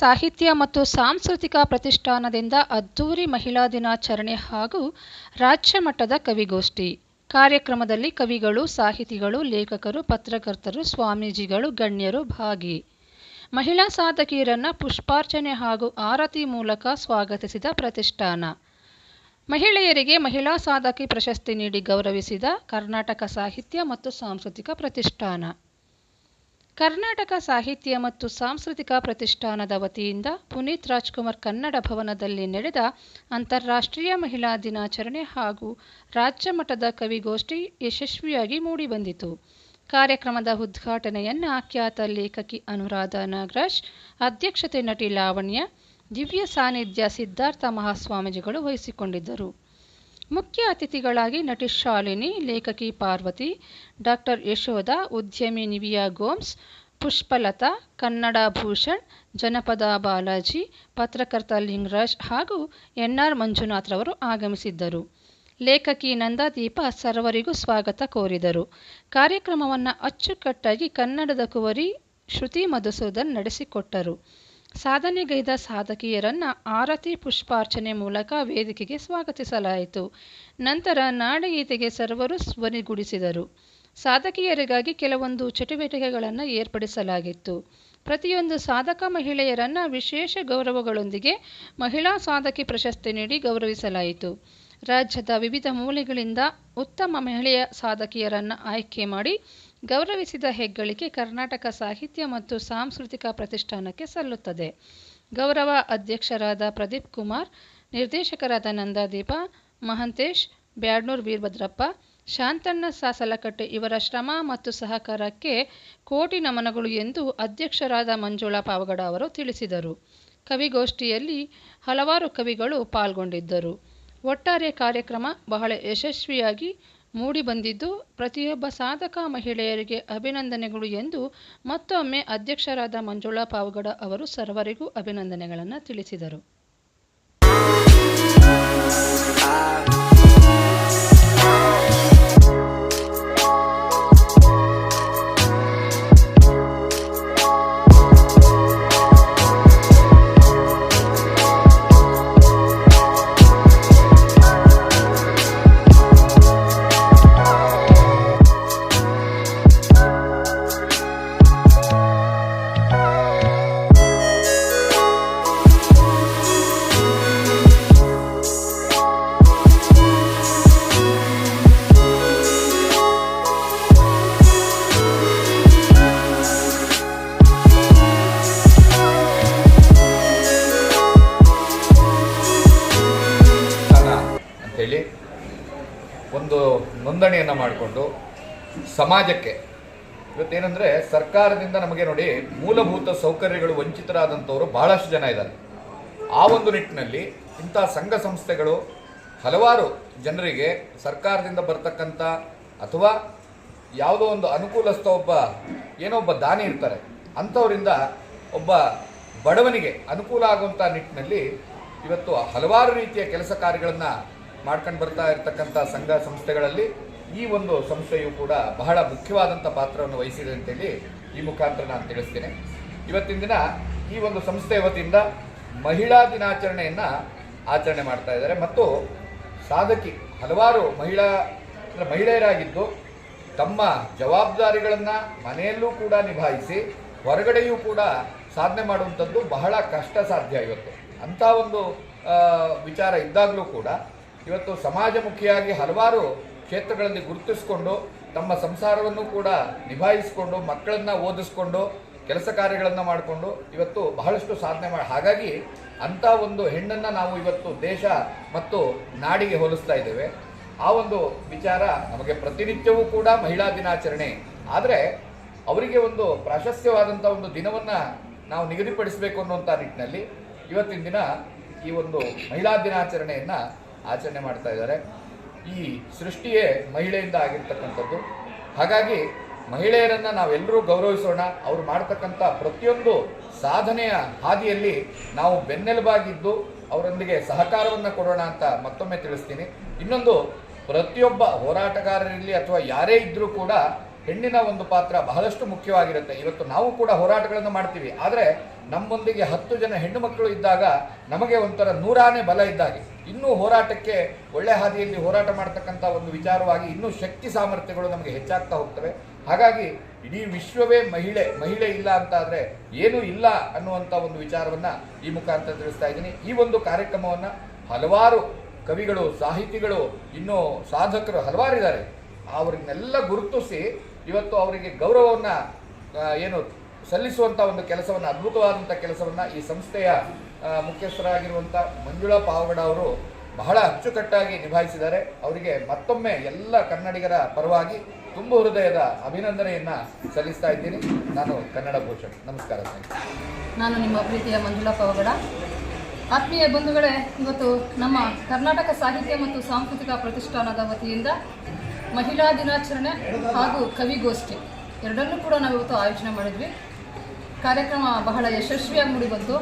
ಸಾಹಿತ್ಯ ಮತ್ತು ಸಾಂಸ್ಕೃತಿಕ ಪ್ರತಿಷ್ಠಾನದಿಂದ ಅದ್ದೂರಿ ಮಹಿಳಾ ದಿನಾಚರಣೆ ಹಾಗೂ ರಾಜ್ಯ ಮಟ್ಟದ ಕವಿಗೋಷ್ಠಿ. ಕಾರ್ಯಕ್ರಮದಲ್ಲಿ ಕವಿಗಳು, ಸಾಹಿತಿಗಳು, ಲೇಖಕರು, ಪತ್ರಕರ್ತರು, ಸ್ವಾಮೀಜಿಗಳು, ಗಣ್ಯರು ಭಾಗಿ. ಮಹಿಳಾ ಸಾಧಕಿಯರನ್ನು ಪುಷ್ಪಾರ್ಚನೆ ಹಾಗೂ ಆರತಿ ಮೂಲಕ ಸ್ವಾಗತಿಸಿದ ಪ್ರತಿಷ್ಠಾನ. ಮಹಿಳೆಯರಿಗೆ ಮಹಿಳಾ ಸಾಧಕಿ ಪ್ರಶಸ್ತಿ ನೀಡಿ ಗೌರವಿಸಿದ ಕರ್ನಾಟಕ ಸಾಹಿತ್ಯ ಮತ್ತು ಸಾಂಸ್ಕೃತಿಕ ಪ್ರತಿಷ್ಠಾನ. ಕರ್ನಾಟಕ ಸಾಹಿತ್ಯ ಮತ್ತು ಸಾಂಸ್ಕೃತಿಕ ಪ್ರತಿಷ್ಠಾನದ ವತಿಯಿಂದ ಪುನೀತ್ ರಾಜ್ಕುಮಾರ್ ಕನ್ನಡ ಭವನದಲ್ಲಿ ನಡೆದ ಅಂತಾರಾಷ್ಟ್ರೀಯ ಮಹಿಳಾ ದಿನಾಚರಣೆ ಹಾಗೂ ರಾಜ್ಯ ಮಟ್ಟದ ಕವಿಗೋಷ್ಠಿ ಯಶಸ್ವಿಯಾಗಿ ಮೂಡಿಬಂದಿತು. ಕಾರ್ಯಕ್ರಮದ ಉದ್ಘಾಟನೆಯನ್ನ ಖ್ಯಾತ ಲೇಖಕಿ ಅನುರಾಧ ನಾಗರಾಜ್, ಅಧ್ಯಕ್ಷತೆ ನಟಿ ಲಾವಣ್ಯ, ದಿವ್ಯ ಸಾನ್ನಿಧ್ಯ ಸಿದ್ಧಾರ್ಥ ಮಹಾಸ್ವಾಮೀಜಿಗಳು ವಹಿಸಿಕೊಂಡಿದ್ದರು. ಮುಖ್ಯ ಅತಿಥಿಗಳಾಗಿ ನಟಿ ಶಾಲಿನಿ, ಲೇಖಕಿ ಪಾರ್ವತಿ, ಡಾಕ್ಟರ್ ಯಶೋಧ, ಉದ್ಯಮಿ ನಿವಿಯಾ ಗೋಮ್ಸ್, ಪುಷ್ಪಲತಾ, ಕನ್ನಡ ಭೂಷಣ್, ಜನಪದ ಬಾಲಾಜಿ, ಪತ್ರಕರ್ತ ಲಿಂಗರಾಜ್ ಹಾಗೂ ಎನ್ಆರ್ ಮಂಜುನಾಥ್ರವರು ಆಗಮಿಸಿದ್ದರು. ಲೇಖಕಿ ನಂದಾದೀಪ ಸರ್ವರಿಗೂ ಸ್ವಾಗತ ಕೋರಿದರು. ಕಾರ್ಯಕ್ರಮವನ್ನು ಅಚ್ಚುಕಟ್ಟಾಗಿ ಕನ್ನಡದ ಕುವರಿ ಶ್ರುತಿ ಮಧುಸೂದನ್ ನಡೆಸಿಕೊಟ್ಟರು. ಸಾಧನೆಗೈದ ಸಾಧಕಿಯರನ್ನ ಆರತಿ ಪುಷ್ಪಾರ್ಚನೆ ಮೂಲಕ ವೇದಿಕೆಗೆ ಸ್ವಾಗತಿಸಲಾಯಿತು. ನಂತರ ನಾಡಗೀತೆಗೆ ಸರ್ವರು ಧ್ವನಿಗೂಡಿಸಿದರು. ಸಾಧಕಿಯರಿಗಾಗಿ ಕೆಲವೊಂದು ಚಟುವಟಿಕೆಗಳನ್ನು ಏರ್ಪಡಿಸಲಾಗಿತ್ತು. ಪ್ರತಿಯೊಂದು ಸಾಧಕ ಮಹಿಳೆಯರನ್ನ ವಿಶೇಷ ಗೌರವಗಳೊಂದಿಗೆ ಮಹಿಳಾ ಸಾಧಕಿ ಪ್ರಶಸ್ತಿ ನೀಡಿ ಗೌರವಿಸಲಾಯಿತು. ರಾಜ್ಯದ ವಿವಿಧ ಮೂಲೆಗಳಿಂದ ಉತ್ತಮ ಮಹಿಳೆಯ ಸಾಧಕಿಯರನ್ನು ಆಯ್ಕೆ ಮಾಡಿ ಗೌರವಿಸಿದ ಹೆಗ್ಗಳಿಕೆ ಕರ್ನಾಟಕ ಸಾಹಿತ್ಯ ಮತ್ತು ಸಾಂಸ್ಕೃತಿಕ ಪ್ರತಿಷ್ಠಾನಕ್ಕೆ ಸಲ್ಲುತ್ತದೆ. ಗೌರವ ಅಧ್ಯಕ್ಷರಾದ ಪ್ರದೀಪ್ ಕುಮಾರ್, ನಿರ್ದೇಶಕರಾದ ನಂದಾದೀಪ, ಮಹಂತೇಶ್, ಬ್ಯಾಡ್ನೂರ್ ವೀರಭದ್ರಪ್ಪ, ಶಾಂತಣ್ಣ ಸಾಸಲಕಟ್ಟೆ ಇವರ ಶ್ರಮ ಮತ್ತು ಸಹಕಾರಕ್ಕೆ ಕೋಟಿ ನಮನಗಳು ಎಂದು ಅಧ್ಯಕ್ಷರಾದ ಮಂಜುಳಾ ಪಾವಗಡ ಅವರು ತಿಳಿಸಿದರು. ಕವಿಗೋಷ್ಠಿಯಲ್ಲಿ ಹಲವಾರು ಕವಿಗಳು ಪಾಲ್ಗೊಂಡಿದ್ದರು. ಒಟ್ಟಾರೆ ಕಾರ್ಯಕ್ರಮ ಬಹಳ ಯಶಸ್ವಿಯಾಗಿ ಮೂಡಿಬಂದಿದ್ದು ಪ್ರತಿಯೊಬ್ಬ ಸಾಧಕ ಮಹಿಳೆಯರಿಗೆ ಅಭಿನಂದನೆಗಳು ಎಂದು ಮತ್ತೊಮ್ಮೆ ಅಧ್ಯಕ್ಷರಾದ ಮಂಜುಳಾ ಪಾವಗಡ ಅವರು ಸರ್ವರಿಗೂ ಅಭಿನಂದನೆಗಳನ್ನು ತಿಳಿಸಿದರು. ನೋಂದಣಿಯನ್ನು ಮಾಡಿಕೊಂಡು ಸಮಾಜಕ್ಕೆ. ಇವತ್ತೇನೆಂದರೆ ಸರ್ಕಾರದಿಂದ ನಮಗೆ ನೋಡಿ ಮೂಲಭೂತ ಸೌಕರ್ಯಗಳು ವಂಚಿತರಾದಂಥವರು ಬಹಳಷ್ಟು ಜನ ಇದ್ದಾರೆ. ಆ ಒಂದು ನಿಟ್ಟಿನಲ್ಲಿ ಇಂಥ ಸಂಘ ಸಂಸ್ಥೆಗಳು ಹಲವಾರು ಜನರಿಗೆ ಸರ್ಕಾರದಿಂದ ಬರ್ತಕ್ಕಂಥ ಅಥವಾ ಯಾವುದೋ ಒಂದು ಅನುಕೂಲಸ್ಥ ಒಬ್ಬ ಏನೋ ಒಬ್ಬ ದಾನಿ ಇರ್ತಾರೆ, ಅಂಥವರಿಂದ ಒಬ್ಬ ಬಡವನಿಗೆ ಅನುಕೂಲ ಆಗುವಂಥ ನಿಟ್ಟಿನಲ್ಲಿ ಇವತ್ತು ಹಲವಾರು ರೀತಿಯ ಕೆಲಸ ಕಾರ್ಯಗಳನ್ನು ಮಾಡ್ಕೊಂಡು ಬರ್ತಾ ಇರ್ತಕ್ಕಂಥ ಸಂಘ ಸಂಸ್ಥೆಗಳಲ್ಲಿ ಈ ಒಂದು ಸಂಸ್ಥೆಯು ಕೂಡ ಬಹಳ ಮುಖ್ಯವಾದಂಥ ಪಾತ್ರವನ್ನು ವಹಿಸಿದೆ ಅಂತೇಳಿ ಈ ಮುಖಾಂತರ ನಾನು ತಿಳಿಸ್ತೇನೆ. ಇವತ್ತಿನ ದಿನ ಈ ಒಂದು ಸಂಸ್ಥೆ ವತಿಯಿಂದ ಮಹಿಳಾ ದಿನಾಚರಣೆಯನ್ನು ಆಚರಣೆ ಮಾಡ್ತಾ ಇದ್ದಾರೆ. ಮತ್ತು ಸಾಧಕಿ ಹಲವಾರು ಮಹಿಳಾ, ಅಂದರೆ ಮಹಿಳೆಯರಾಗಿದ್ದು ತಮ್ಮ ಜವಾಬ್ದಾರಿಗಳನ್ನು ಮನೆಯಲ್ಲೂ ಕೂಡ ನಿಭಾಯಿಸಿ ಹೊರಗಡೆಯೂ ಕೂಡ ಸಾಧನೆ ಮಾಡುವಂಥದ್ದು ಬಹಳ ಕಷ್ಟ ಸಾಧ್ಯ ಇವತ್ತು. ಅಂಥ ಒಂದು ವಿಚಾರ ಇದ್ದಾಗಲೂ ಕೂಡ ಇವತ್ತು ಸಮಾಜಮುಖಿಯಾಗಿ ಹಲವಾರು ಕ್ಷೇತ್ರಗಳಲ್ಲಿ ಗುರುತಿಸಿಕೊಂಡು ತಮ್ಮ ಸಂಸಾರವನ್ನು ಕೂಡ ನಿಭಾಯಿಸಿಕೊಂಡು, ಮಕ್ಕಳನ್ನ ಓದಿಸ್ಕೊಂಡು, ಕೆಲಸ ಕಾರ್ಯಗಳನ್ನು ಮಾಡಿಕೊಂಡು ಇವತ್ತು ಬಹಳಷ್ಟು ಸಾಧನೆ ಮಾಡಿ, ಹಾಗಾಗಿ ಅಂಥ ಒಂದು ಹೆಣ್ಣನ್ನು ನಾವು ಇವತ್ತು ದೇಶ ಮತ್ತು ನಾಡಿಗೆ ಹೋಲಿಸ್ತಾ ಇದ್ದೇವೆ. ಆ ಒಂದು ವಿಚಾರ ನಮಗೆ ಪ್ರತಿನಿತ್ಯವೂ ಕೂಡ ಮಹಿಳಾ ದಿನಾಚರಣೆ. ಆದರೆ ಅವರಿಗೆ ಒಂದು ಪ್ರಾಶಸ್ತ್ಯವಾದಂಥ ಒಂದು ದಿನವನ್ನು ನಾವು ನಿಗದಿಪಡಿಸಬೇಕು ಅನ್ನುವಂಥ ನಿಟ್ಟಿನಲ್ಲಿ ಇವತ್ತಿನ ದಿನ ಈ ಒಂದು ಮಹಿಳಾ ದಿನಾಚರಣೆಯನ್ನು ಆಚರಣೆ ಮಾಡ್ತಾ ಇದ್ದಾರೆ. ಈ ಸೃಷ್ಟಿಯೇ ಮಹಿಳೆಯಿಂದ ಆಗಿರ್ತಕ್ಕಂಥದ್ದು. ಹಾಗಾಗಿ ಮಹಿಳೆಯರನ್ನು ನಾವೆಲ್ಲರೂ ಗೌರವಿಸೋಣ. ಅವ್ರು ಮಾಡ್ತಕ್ಕಂಥ ಪ್ರತಿಯೊಂದು ಸಾಧನೆಯ ಹಾದಿಯಲ್ಲಿ ನಾವು ಬೆನ್ನೆಲುಬಾಗಿದ್ದು ಅವರೊಂದಿಗೆ ಸಹಕಾರವನ್ನು ಕೊಡೋಣ ಅಂತ ಮತ್ತೊಮ್ಮೆ ತಿಳಿಸ್ತೀನಿ. ಇನ್ನೊಂದು, ಪ್ರತಿಯೊಬ್ಬ ಹೋರಾಟಗಾರರಿರಲಿ ಅಥವಾ ಯಾರೇ ಇದ್ದರೂ ಕೂಡ ಹೆಣ್ಣಿನ ಒಂದು ಪಾತ್ರ ಬಹಳಷ್ಟು ಮುಖ್ಯವಾಗಿರುತ್ತೆ. ಇವತ್ತು ನಾವು ಕೂಡ ಹೋರಾಟಗಳನ್ನು ಮಾಡ್ತೀವಿ. ಆದರೆ ನಮ್ಮೊಂದಿಗೆ ಹತ್ತು ಜನ ಹೆಣ್ಣು ಮಕ್ಕಳು ಇದ್ದಾಗ ನಮಗೆ ಒಂಥರ ನೂರಾನೇ ಬಲ ಇದ್ದಾಗೆ. ಇನ್ನೂ ಹೋರಾಟಕ್ಕೆ ಒಳ್ಳೆ ಹಾದಿಯಲ್ಲಿ ಹೋರಾಟ ಮಾಡ್ತಕ್ಕಂಥ ಒಂದು ವಿಚಾರವಾಗಿ ಇನ್ನೂ ಶಕ್ತಿ ಸಾಮರ್ಥ್ಯಗಳು ನಮಗೆ ಹೆಚ್ಚಾಗ್ತಾ ಹೋಗ್ತವೆ. ಹಾಗಾಗಿ ಇಡೀ ವಿಶ್ವವೇ ಮಹಿಳೆ ಮಹಿಳೆ ಇಲ್ಲ ಅಂತ ಆದರೆ ಏನೂ ಇಲ್ಲ ಅನ್ನುವಂಥ ಒಂದು ವಿಚಾರವನ್ನು ಈ ಮುಖಾಂತರ ತಿಳಿಸ್ತಾ ಇದ್ದೀನಿ. ಈ ಒಂದು ಕಾರ್ಯಕ್ರಮವನ್ನು ಹಲವಾರು ಕವಿಗಳು, ಸಾಹಿತಿಗಳು, ಇನ್ನೂ ಸಾಧಕರು ಹಲವಾರು ಇದ್ದಾರೆ ಅವ್ರನ್ನೆಲ್ಲ ಗುರುತಿಸಿ ಇವತ್ತು ಅವರಿಗೆ ಗೌರವವನ್ನು ಏನು ಸಲ್ಲಿಸುವಂಥ ಒಂದು ಕೆಲಸವನ್ನು ಅದ್ಭುತವಾದಂಥ ಕೆಲಸವನ್ನು ಈ ಸಂಸ್ಥೆಯ ಮುಖ್ಯಸ್ಥರಾಗಿರುವಂಥ ಮಂಜುಳಾ ಪಾವಗಡ ಅವರು ಬಹಳ ಅಚ್ಚುಕಟ್ಟಾಗಿ ನಿಭಾಯಿಸಿದ್ದಾರೆ. ಅವರಿಗೆ ಮತ್ತೊಮ್ಮೆ ಎಲ್ಲ ಕನ್ನಡಿಗರ ಪರವಾಗಿ ತುಂಬ ಹೃದಯದ ಅಭಿನಂದನೆಯನ್ನು ಸಲ್ಲಿಸ್ತಾ ಇದ್ದೀನಿ. ನಾನು ಕನ್ನಡ ಭೂಷಣ್ ನಮಸ್ಕಾರ ನಾನು ನಿಮ್ಮ ಪ್ರೀತಿಯ ಮಂಜುಳಾ ಪಾವಗಡ. ಆತ್ಮೀಯ ಬಂಧುಗಳೇ, ಇವತ್ತು ನಮ್ಮ ಕರ್ನಾಟಕ ಸಾಹಿತ್ಯ ಮತ್ತು ಸಾಂಸ್ಕೃತಿಕ ಪ್ರತಿಷ್ಠಾನದ ವತಿಯಿಂದ ಮಹಿಳಾ ದಿನಾಚರಣೆ ಹಾಗೂ ಕವಿಗೋಷ್ಠಿ. ಎರಡನ್ನೂ ಕೂಡ ನಾವು ಇವತ್ತು ಆಯೋಜನೆ ಮಾಡಿದ್ವಿ. ಕಾರ್ಯಕ್ರಮ ಬಹಳ ಯಶಸ್ವಿಯಾಗಿ ಮೂಡಿಬಂತು.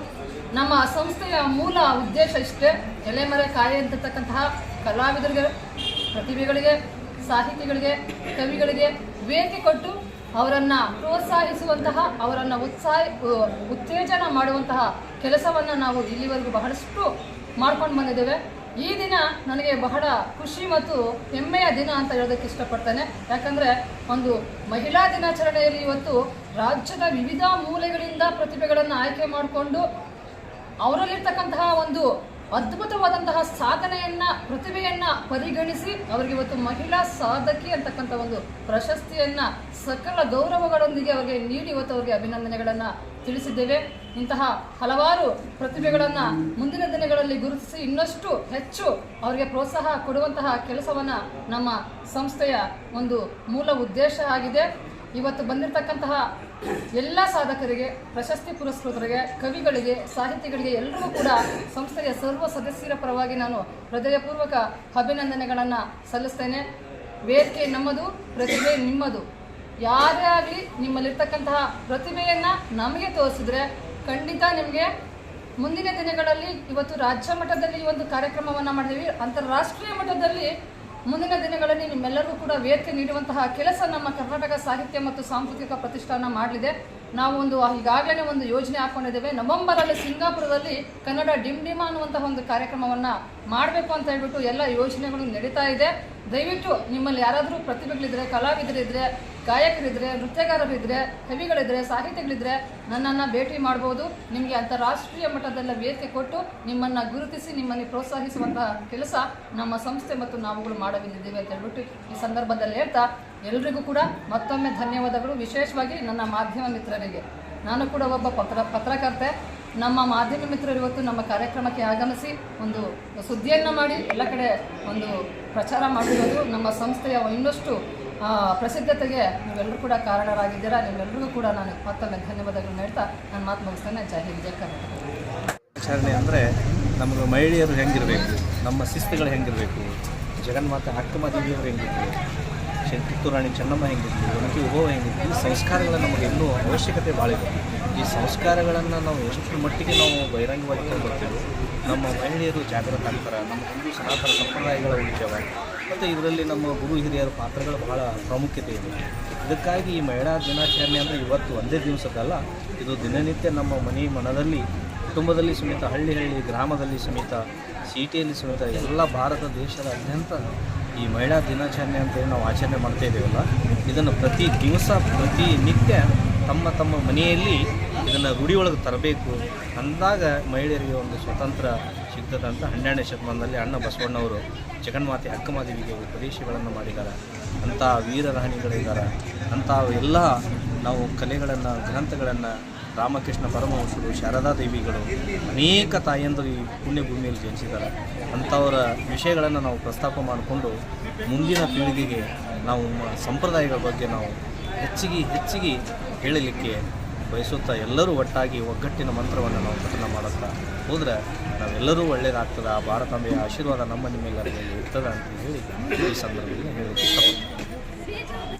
ನಮ್ಮ ಸಂಸ್ಥೆಯ ಮೂಲ ಉದ್ದೇಶ ಇಷ್ಟೇ, ಎಲೆಮರೆ ಕಾಯಿ ಅಂತಿರ್ತಕ್ಕಂತಹ ಕಲಾವಿದರಿಗೆ, ಪ್ರತಿಭೆಗಳಿಗೆ, ಸಾಹಿತಿಗಳಿಗೆ, ಕವಿಗಳಿಗೆ ವೇದಿಕೆ ಕೊಟ್ಟು ಅವರನ್ನು ಪ್ರೋತ್ಸಾಹಿಸುವಂತಹ, ಅವರನ್ನು ಉತ್ಸಾಹ ಉತ್ತೇಜನ ಮಾಡುವಂತಹ ಕೆಲಸವನ್ನು ನಾವು ಇಲ್ಲಿವರೆಗೂ ಬಹಳಷ್ಟು ಮಾಡ್ಕೊಂಡು ಬಂದಿದ್ದೇವೆ. ಈ ದಿನ ನನಗೆ ಬಹಳ ಖುಷಿ ಮತ್ತು ಹೆಮ್ಮೆಯ ದಿನ ಅಂತ ಹೇಳೋದಕ್ಕೆ ಇಷ್ಟಪಡ್ತೇನೆ. ಯಾಕಂದರೆ ಒಂದು ಮಹಿಳಾ ದಿನಾಚರಣೆಯಲ್ಲಿ ಇವತ್ತು ರಾಜ್ಯದ ವಿವಿಧ ಮೂಲೆಗಳಿಂದ ಪ್ರತಿಭೆಗಳನ್ನು ಆಯ್ಕೆ ಮಾಡಿಕೊಂಡು ಅವರಲ್ಲಿರ್ತಕ್ಕಂತಹ ಒಂದು ಅದ್ಭುತವಾದಂತಹ ಸಾಧನೆಯನ್ನ, ಪ್ರತಿಭೆಯನ್ನ ಪರಿಗಣಿಸಿ ಅವರಿಗೆ ಇವತ್ತು ಮಹಿಳಾ ಸಾಧಕಿ ಅಂತಕ್ಕಂಥ ಒಂದು ಪ್ರಶಸ್ತಿಯನ್ನ ಸಕಲ ಗೌರವಗಳೊಂದಿಗೆ ಅವರಿಗೆ ನೀಡಿ ಇವತ್ತು ಅವರಿಗೆ ಅಭಿನಂದನೆಗಳನ್ನ ತಿಳಿಸಿದ್ದೇವೆ. ಇಂತಹ ಹಲವಾರು ಪ್ರತಿಭೆಗಳನ್ನು ಮುಂದಿನ ದಿನಗಳಲ್ಲಿ ಗುರುತಿಸಿ ಇನ್ನಷ್ಟು ಹೆಚ್ಚು ಅವರಿಗೆ ಪ್ರೋತ್ಸಾಹ ಕೊಡುವಂತಹ ಕೆಲಸವನ್ನು ನಮ್ಮ ಸಂಸ್ಥೆಯ ಒಂದು ಮೂಲ ಉದ್ದೇಶ ಆಗಿದೆ. ಇವತ್ತು ಬಂದಿರತಕ್ಕಂತಹ ಎಲ್ಲ ಸಾಧಕರಿಗೆ, ಪ್ರಶಸ್ತಿ ಪುರಸ್ಕೃತರಿಗೆ, ಕವಿಗಳಿಗೆ, ಸಾಹಿತಿಗಳಿಗೆ ಎಲ್ಲರಿಗೂ ಕೂಡ ಸಂಸ್ಥೆಯ ಸರ್ವ ಸದಸ್ಯರ ಪರವಾಗಿ ನಾನು ಹೃದಯಪೂರ್ವಕ ಅಭಿನಂದನೆಗಳನ್ನು ಸಲ್ಲಿಸ್ತೇನೆ. ವೇದಿಕೆ ನಮ್ಮದು, ಪ್ರತಿಭೆ ನಿಮ್ಮದು. ಯಾರೇ ಆಗಲಿ ನಿಮ್ಮಲ್ಲಿರ್ತಕ್ಕಂತಹ ಪ್ರತಿಭೆಯನ್ನು ನಮಗೆ ತೋರಿಸಿದ್ರೆ ಖಂಡಿತ ನಿಮಗೆ ಮುಂದಿನ ದಿನಗಳಲ್ಲಿ ಇವತ್ತು ರಾಜ್ಯ ಮಟ್ಟದಲ್ಲಿ ಈ ಒಂದು ಕಾರ್ಯಕ್ರಮವನ್ನು ಮಾಡಿದ್ದೀವಿ. ಅಂತಾರಾಷ್ಟ್ರೀಯ ಮಟ್ಟದಲ್ಲಿ ಮುಂದಿನ ದಿನಗಳಲ್ಲಿ ನಿಮ್ಮೆಲ್ಲರಿಗೂ ಕೂಡ ವೇದಿಕೆ ನೀಡುವಂತಹ ಕೆಲಸ ನಮ್ಮ ಕರ್ನಾಟಕ ಸಾಹಿತ್ಯ ಮತ್ತು ಸಾಂಸ್ಕೃತಿಕ ಪ್ರತಿಷ್ಠಾನ ಮಾಡಲಿದೆ. ನಾವು ಒಂದು ಈಗಾಗಲೇ ಒಂದು ಯೋಜನೆ ಹಾಕೊಂಡಿದ್ದೇವೆ. ನವೆಂಬರಲ್ಲಿ ಸಿಂಗಾಪುರದಲ್ಲಿ ಕನ್ನಡ ಡಿಮ್ ಡಿಮ ಅನ್ನುವಂತಹ ಒಂದು ಕಾರ್ಯಕ್ರಮವನ್ನು ಮಾಡಬೇಕು ಅಂತ ಹೇಳ್ಬಿಟ್ಟು ಎಲ್ಲ ಯೋಜನೆಗಳು ನಡೀತಾ ಇದೆ. ದಯವಿಟ್ಟು ನಿಮ್ಮಲ್ಲಿ ಯಾರಾದರೂ ಪ್ರತಿಭೆಗಳಿದ್ರೆ, ಕಲಾವಿದರಿದ್ರೆ ಗಾಯಕರಿದ್ರೆ, ನೃತ್ಯಗಾರರಿದ್ರೆ, ಕವಿಗಳಿದ್ರೆ, ಸಾಹಿತಿಗಳಿದ್ರೆ ನನ್ನನ್ನು ಭೇಟಿ ಮಾಡ್ಬೋದು. ನಿಮಗೆ ಅಂತಾರಾಷ್ಟ್ರೀಯ ಮಟ್ಟದಲ್ಲ ವೇದಿಕೆ ಕೊಟ್ಟು ನಿಮ್ಮನ್ನು ಗುರುತಿಸಿ ನಿಮ್ಮನ್ನು ಪ್ರೋತ್ಸಾಹಿಸುವಂತಹ ಕೆಲಸ ನಮ್ಮ ಸಂಸ್ಥೆ ಮತ್ತು ನಾವುಗಳು ಮಾಡಲಿದ್ದೇವೆ ಅಂತ ಹೇಳ್ಬಿಟ್ಟು ಈ ಸಂದರ್ಭದಲ್ಲಿ ಹೇಳ್ತಾ ಎಲ್ರಿಗೂ ಕೂಡ ಮತ್ತೊಮ್ಮೆ ಧನ್ಯವಾದಗಳು. ವಿಶೇಷವಾಗಿ ನನ್ನ ಮಾಧ್ಯಮ ಮಿತ್ರರಿಗೆ. ನಾನು ಕೂಡ ಒಬ್ಬ ಪತ್ರ, ಪತ್ರಕರ್ತೆ. ನಮ್ಮ ಮಾಧ್ಯಮ ಮಿತ್ರರು ಇವತ್ತು ನಮ್ಮ ಕಾರ್ಯಕ್ರಮಕ್ಕೆ ಆಗಮಿಸಿ ಒಂದು ಸುದ್ದಿಯನ್ನು ಮಾಡಿ ಎಲ್ಲ ಕಡೆ ಒಂದು ಪ್ರಚಾರ ಮಾಡಿರೋದು ನಮ್ಮ ಸಂಸ್ಥೆಯ ಇನ್ನಷ್ಟು ಪ್ರಸಿದ್ಧತೆಗೆ ನೀವೆಲ್ಲರೂ ಕೂಡ ಕಾರಣರಾಗಿದ್ದೀರಾ, ನೀವೆಲ್ಲರಿಗೂ ಕೂಡ ನಾನು ಮತ್ತೊಮ್ಮೆ ಧನ್ಯವಾದಗಳನ್ನು ಹೇಳ್ತಾ ನನ್ನ ಮಾತು ಮುಗಿಸ್ತೇನೆ. ಜೈ ಹಿಂದ್, ಜೈ ಕರ್ನಾಟಕ. ಅಂದರೆ ನಮಗೆ ಮಹಿಳೆಯರು ಹೆಂಗಿರಬೇಕು, ನಮ್ಮ ಶಿಸ್ತುಗಳು ಹೆಂಗಿರಬೇಕು, ಜಗನ್ಮಾತೆ ಅಕ್ಕಮದೇವಿಯವರು ಹೆಂಗಿದ್ರು ಶೆ- ಕಿತ್ತೂರು ರಾಣಿ ಚೆನ್ನಮ್ಮ ಹೆಂಗಿದ್ರು ಒಣಗಿ ಓ ಹೆಂಗಿದ್ರು ಈ ಸಂಸ್ಕಾರಗಳ ನಮಗೆ ಇನ್ನೂ ಅವಶ್ಯಕತೆ ಭಾಳ ಇದೆ. ಈ ಸಂಸ್ಕಾರಗಳನ್ನು ನಾವು ಎಷ್ಟು ಮಟ್ಟಿಗೆ ನಾವು ಬಹಿರಂಗವಾಗಿ ತಗೊಂಡ್ಬರ್ತೀವಿ ನಮ್ಮ ಮಹಿಳೆಯರು ಜಾಗೃತ ಆಗ್ತಾರೆ ನಮ್ಮ ಹಿಂದೂ ಸನಾತನ ಸಂಪ್ರದಾಯಗಳ ಉಳಿತಾವೆ. ಮತ್ತು ಇದರಲ್ಲಿ ನಮ್ಮ ಗುರು ಹಿರಿಯರ ಪಾತ್ರಗಳು ಬಹಳ ಪ್ರಾಮುಖ್ಯತೆ ಇದೆ. ಇದಕ್ಕಾಗಿ ಈ ಮಹಿಳಾ ದಿನಾಚರಣೆ ಅಂದರೆ ಇವತ್ತು ಒಂದೇ ದಿವಸದಲ್ಲ ಇದು ದಿನನಿತ್ಯ ನಮ್ಮ ಮನೆ ಮನದಲ್ಲಿ, ಕುಟುಂಬದಲ್ಲಿ ಸಮೇತ, ಹಳ್ಳಿ ಹಳ್ಳಿ ಗ್ರಾಮದಲ್ಲಿ ಸಮೇತ, ಸಿಟಿಯಲ್ಲಿ ಸಮೇತ, ಎಲ್ಲ ಭಾರತ ದೇಶದಾದ್ಯಂತ ಈ ಮಹಿಳಾ ದಿನಾಚರಣೆ ಅಂತೇಳಿ ನಾವು ಆಚರಣೆ ಮಾಡ್ತಾ ಇದ್ದೀವಲ್ಲ, ಇದನ್ನು ಪ್ರತಿ ದಿವಸ, ಪ್ರತಿ ನಿತ್ಯ ತಮ್ಮ ತಮ್ಮ ಮನೆಯಲ್ಲಿ ಇದನ್ನು ರೂಢಿ ಒಳಗೆ ತರಬೇಕು. ಅಂದಾಗ ಮಹಿಳೆಯರಿಗೆ ಒಂದು ಸ್ವತಂತ್ರ ಸಿಗ್ತದೆ ಅಂತ ಹನ್ನೆರಡನೇ ಶತಮಾನದಲ್ಲಿ ಅಣ್ಣ ಬಸವಣ್ಣವರು ಜಗನ್ಮಾತೆ ಅಕ್ಕಮಾದೇವಿಗೆ ಉಪದೇಶಗಳನ್ನು ಮಾಡಿದ್ದಾರೆ. ಅಂಥ ವೀರರಾಣಿಗಳಿದ್ದಾರೆ. ಅಂಥ ಎಲ್ಲ ನಾವು ಕಲೆಗಳನ್ನು, ಗ್ರಂಥಗಳನ್ನು ರಾಮಕೃಷ್ಣ ಪರಮಹಂಸರು, ಶಾರದಾ ದೇವಿಗಳು ಅನೇಕ ತಾಯಂದರು ಈ ಪುಣ್ಯಭೂಮಿಯಲ್ಲಿ ಜನಿಸಿದ್ದಾರೆ. ಅಂಥವರ ವಿಷಯಗಳನ್ನು ನಾವು ಪ್ರಸ್ತಾಪ ಮಾಡಿಕೊಂಡು ಮುಂದಿನ ಪೀಳಿಗೆಗೆ ನಾವು ಸಂಪ್ರದಾಯಗಳ ಬಗ್ಗೆ ನಾವು ಹೆಚ್ಚಿಗೆ ಹೆಚ್ಚಿಗೆ ಹೇಳಲಿಕ್ಕೆ ಬಯಸುತ್ತಾ ಎಲ್ಲರೂ ಒಟ್ಟಾಗಿ ಒಗ್ಗಟ್ಟಿನ ಮಂತ್ರವನ್ನು ನಾವು ಪಠನ ಮಾಡುತ್ತಾ ಹೋದರೆ ನಾವೆಲ್ಲರೂ ಒಳ್ಳೆಯದಾಗ್ತದೆ ಆ ಭಾರತಾಂಬೆಯ ಆಶೀರ್ವಾದ ನಮ್ಮ ನಿಮ್ಮೆಲ್ಲರ ಮೇಲೆ ಇರ್ತದೆ ಅಂತ ಹೇಳಿ ಈ ಸಂದರ್ಭದಲ್ಲಿ ಹೇಳಿ ಇಷ್ಟಪಡ್ತೀನಿ.